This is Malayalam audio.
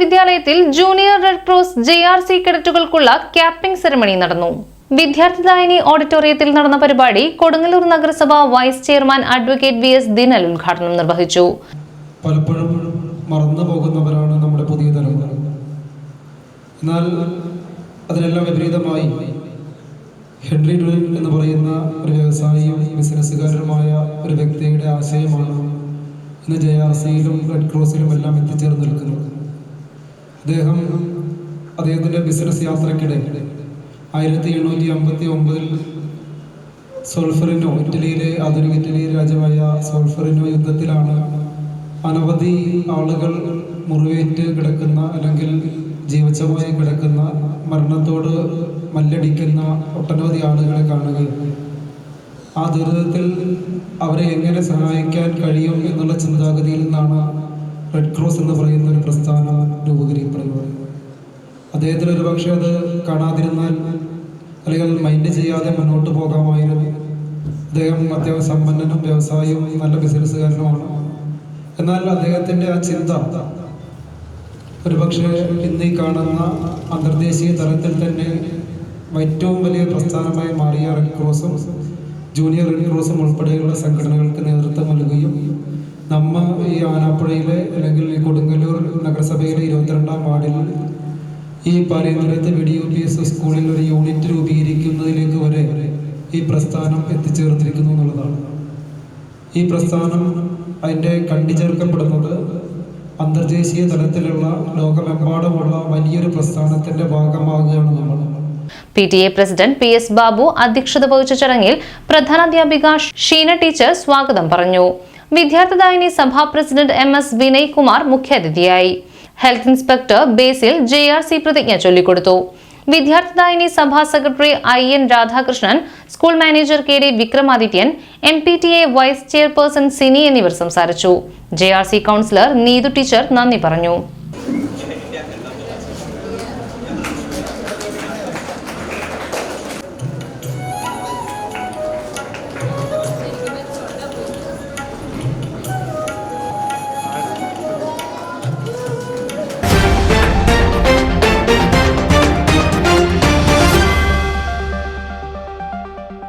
വിദ്യാലയത്തിൽ junior red cross J R C കേഡറ്റുകൾക്കുള്ള capping ceremony നടന്നു. വിദ്യാർത്ഥിദായിനി ഓഡിറ്റോറിയത്തിൽ നടന്ന പരിപാടി കൊടുങ്ങല്ലൂർ നഗരസഭ vice chairman advocate V S Dinal ഉദ്ഘാടനം നിർവഹിച്ചു. പലപ്പോഴും മറന്നു പോകുന്നവരാണ് നമ്മുടെ പുതിയ തലമുറ. എന്നാൽ അതിനെല്ലാം വിപരീതമായി ഹെൻറി ഡുലിൻ എന്ന് പറയുന്ന ഒരു വ്യവസായിയും ബിസിനസ്സുകാരനുമായ ഒരു വ്യക്തിയുടെ ആശയമാണ് ഇന്ന് ജെ ആർ സിയിലും റെഡ് ക്രോസിലും എല്ലാം എത്തിച്ചേർന്ന് നിൽക്കുന്നു. അദ്ദേഹം അദ്ദേഹത്തിന്റെ ബിസിനസ് യാത്രക്കിടെ ആയിരത്തി എണ്ണൂറ്റി അമ്പത്തി ഒമ്പതിൽ സോൾഫറിനോ ഇറ്റലിയിലെ ആധുനിക ഇറ്റലിയിലെ രാജ്യമായ സോൾഫറിനോ യുദ്ധത്തിലാണ് അനവധി ആളുകൾ മുറിവേറ്റ് കിടക്കുന്ന അല്ലെങ്കിൽ ജീവിച്ചമായി കിടക്കുന്ന മരണത്തോട് മല്ലടിക്കുന്ന ഒട്ടനവധി ആളുകളെ കാണുകയും ആ ദുരിതത്തിൽ അവരെ എങ്ങനെ സഹായിക്കാൻ കഴിയും എന്നുള്ള ചിന്താഗതിയിൽ നിന്നാണ് റെഡ് ക്രോസ് എന്ന് പറയുന്ന ഒരു പ്രസ്ഥാനം രൂപീകരിക്കപ്പെടുന്നത് അദ്ദേഹത്തിന് ഒരു പക്ഷേ അത് കാണാതിരുന്നാൽ അല്ലെങ്കിൽ മൈൻഡ് ചെയ്യാതെ മുന്നോട്ട് പോകാമായിരുന്നു. അദ്ദേഹം അത്യാവശ്യം സമ്പന്നനും വ്യവസായവും നല്ല ബിസിനസ്സുകാരനുമാണ് എന്നാൽ അദ്ദേഹത്തിന്റെ ആ ചിന്ത ഒരുപക്ഷെ ഇന്ന് കാണുന്ന അന്തർദേശീയ തലത്തിൽ തന്നെ ഏറ്റവും വലിയ പ്രസ്ഥാനമായി മാറിയ റെഡ് ക്രോസും ജൂനിയർ റെഡ്യൂറോസം ഉൾപ്പെടെയുള്ള സംഘടനകൾക്ക് നേതൃത്വം നൽകുകയും നമ്മ ഈ ആനാപ്പുഴയിലെ അല്ലെങ്കിൽ ഈ കൊടുങ്ങല്ലൂർ നഗരസഭയിലെ ഇരുപത്തിരണ്ടാം വാർഡിൽ ഈ പാലയനഗരത്തെ V D U P S സ്കൂളിൽ ഒരു യൂണിറ്റ് രൂപീകരിക്കുന്നതിലേക്ക് വരെ ഈ പ്രസ്ഥാനം എത്തിച്ചേർത്തിരിക്കുന്നു എന്നുള്ളതാണ്. ഈ പ്രസ്ഥാനം അതിന്റെ കണ്ടിച്ചേർക്കപ്പെടുന്നത് അന്തർദേശീയ തലത്തിലുള്ള ലോകമെമ്പാടുമുള്ള വലിയൊരു പ്രസ്ഥാനത്തിന്റെ ഭാഗമാകുകയാണ് നമ്മൾ P T A president P S Babu അധ്യക്ഷത വഹിച്ച ചടങ്ങിൽ പ്രധാനാധ്യാപിക ഷീന ടീച്ചർ സ്വാഗതം പറഞ്ഞു. വിദ്യാർത്ഥിദായിനി സഭാ president M S Vinay Kumar മുഖ്യാതിഥിയായി. Health inspector Basil J R C പ്രതിജ്ഞ ചൊല്ലിക്കൊടുത്തു. വിദ്യാർത്ഥിദായിനി സഭാ secretary I N Radhakrishnan school manager K D Vikramadithyan M P T A vice chairperson Sini എന്നിവർ സംസാരിച്ചു. J R C councillor Neethu teacher നന്ദി പറഞ്ഞു.